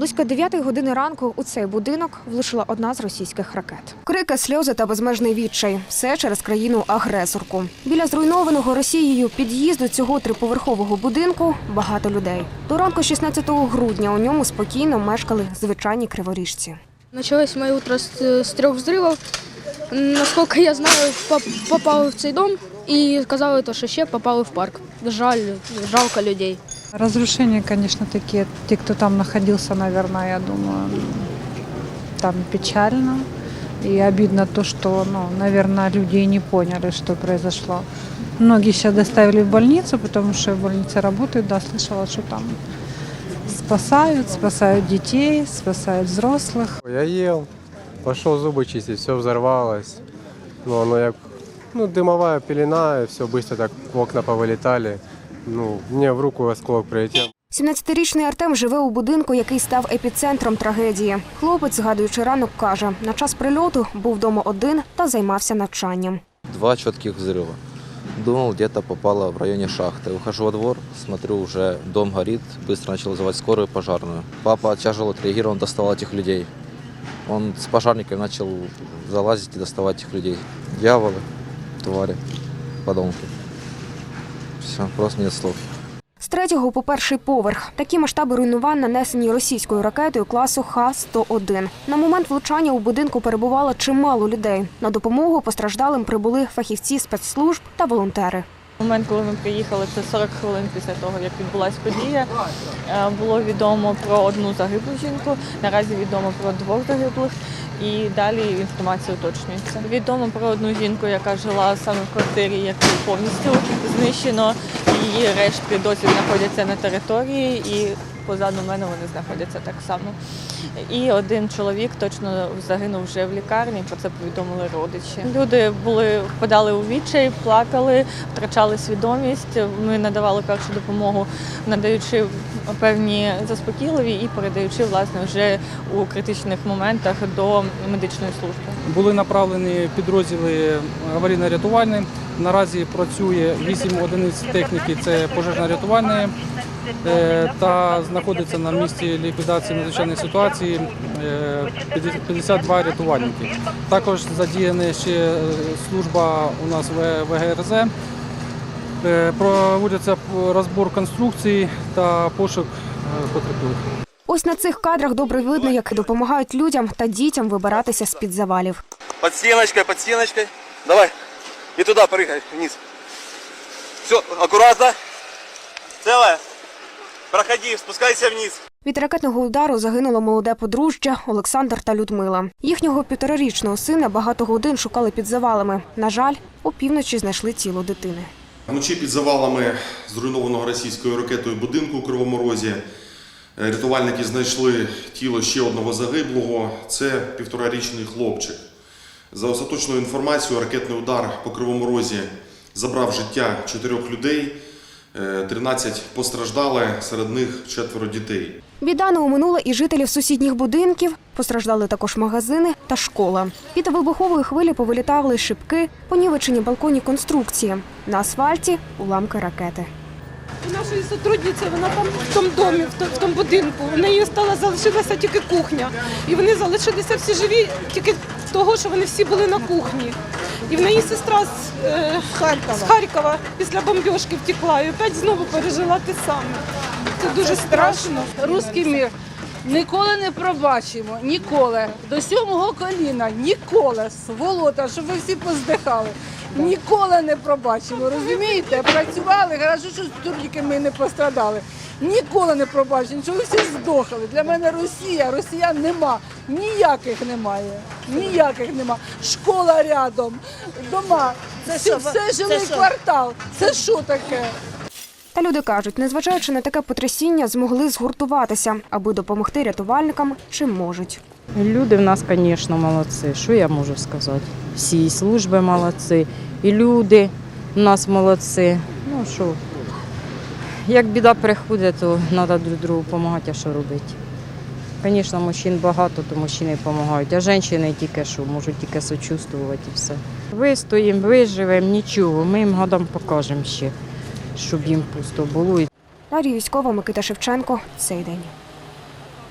Близько 9 години ранку у цей будинок влучила одна з російських ракет. Крики, сльози та безмежний відчай все через країну-агресорку. Біля зруйнованого Росією під'їзду цього триповерхового будинку багато людей. До ранку 16 грудня у ньому спокійно мешкали звичайні криворіжці. Началось мое утро с трех взрывов. Насколько я знаю, поп- попали в цей дом и сказали, что ще попали в парк. Жаль, жалко людей. Разрушения, конечно, такие. Те, кто там находился, наверное, я думаю, там печально. И обидно то, что, ну, наверное, люди и не поняли, что произошло. Многие сейчас доставили в больницу, потому что в больнице работают, да, слышала, что там спасают, спасают детей, спасают взрослых. Я ел, пошел зубы чистить, все взорвалось. Ну, оно ну, дымовая пелена, и все быстро так окна повылетали. Ну, мне в руку осколок прилетел. 17-річний Артем живе у будинку, який став епіцентром трагедії. Хлопець, згадуючи ранок, каже, на час прильоту був вдома один та займався навчанням. Два четких взрыва. Думал, где-то попало в районе шахты. Ухожу во двор, смотрю, уже дом горит, быстро начал вызывать скорую и пожарную. Папа тяжело отреагировал, он доставал этих людей. Он с пожарниками начал залазить и доставать этих людей. Дьяволы, твари, подонки. Все, просто нет слов. З третього по перший поверх такі масштаби руйнувань нанесені російською ракетою класу Х-101. На момент влучання у будинку перебувало чимало людей. На допомогу постраждалим прибули фахівці спецслужб та волонтери. Момент, коли ми приїхали, це 40 хвилин після того, як відбулася подія. Е, Було відомо про одну загиблу жінку. Наразі відомо про двох загиблих. І далі інформація уточнюється. Відомо про одну жінку, яка жила саме в квартирі, яку повністю знищено. Її рештки досі знаходяться на території, і позаду мене вони знаходяться так само. І один чоловік точно загинув вже в лікарні. Про це повідомили родичі. Люди були впадали у відчай, плакали, втрачали свідомість. Ми надавали першу допомогу, надаючи певні заспокійливі і передаючи власне вже у критичних моментах до медичної служби. Були направлені підрозділи аварійно-рятувальні. Наразі працює 8 одиниць техніки, це пожежно-рятувальної, е, та знаходиться на місці ліквідації надзвичайної ситуації е, 52 рятувальники. Також задіяна ще е, служба у нас В- ВГРЗ. Е, Проводиться розбор конструкцій та пошук е, потерпілих. Ось на цих кадрах добре видно, як допомагають людям та дітям вибиратися з під завалів. Под стеночкой, под стеночкой. Давай. И туда прыгай, вниз. Все, аккуратно. Целая. Проходи, спускайся вниз. Від ракетного удару загинуло молоде подружжя Олександр та Людмила. Їхнього півторарічного сина багато годин шукали під завалами. На жаль, опівночі знайшли тіло дитини. Вночі під завалами зруйнованого російською ракетою будинку у Кривому Розі е, рятувальники знайшли тіло ще одного загиблого. Це півторарічний хлопчик. За остаточною інформацією, ракетний удар по Кривому Розі забрав життя чотирьох людей. Е, 13 постраждали, серед них четверо дітей. Біда не оминула і жителів сусідніх будинків. Постраждали також магазини та школа. Від вибухової хвилі повилітали шибки, понівечені балконні конструкції. На асфальті уламки ракети. У нашої сотрудниці вона там в тому домі, в то- в тому будинку. У неї стала залишилася тільки кухня. І вони залишилися всі живі тільки того, що вони всі були на кухні. І в неї сестра з, е, з Харкова після бомбіжки втекла і опять знову пережила те саме. Це дуже страшно. Руський мір ніколи не пробачимо, ніколи. До сьомого коліна, ніколи. Сволота, щоб ви всі поздихали. Ніколи не пробачимо, розумієте? Працювали, хорошо, що турніки ми не пострадали. Ніколи не пробачимо, що ви всі здохали. Для мене Росія, росіян нема. Ніяких немає. Ніяких нема. Школа рядом, дома. Це все, все жилий квартал. Це що таке? Та люди кажуть, незважаючи на таке потрясіння, змогли згуртуватися, аби допомогти рятувальникам чим можуть. Люди в нас, звісно, молодці. Що я можу сказати? Всі і служби молодці, і люди в нас молодці. Ну що, як біда приходить, то треба друг другу допомагати, а що робити. Звісно, мужчин багато, то мужчини допомагають, а жінки тільки що, можуть тільки сочувствувати і все. Вистоїмо, виживемо, нічого. Ми їм гадам покажемо ще, щоб їм пусто було. Дар'я Військова, Микита Шевченко. Цей день.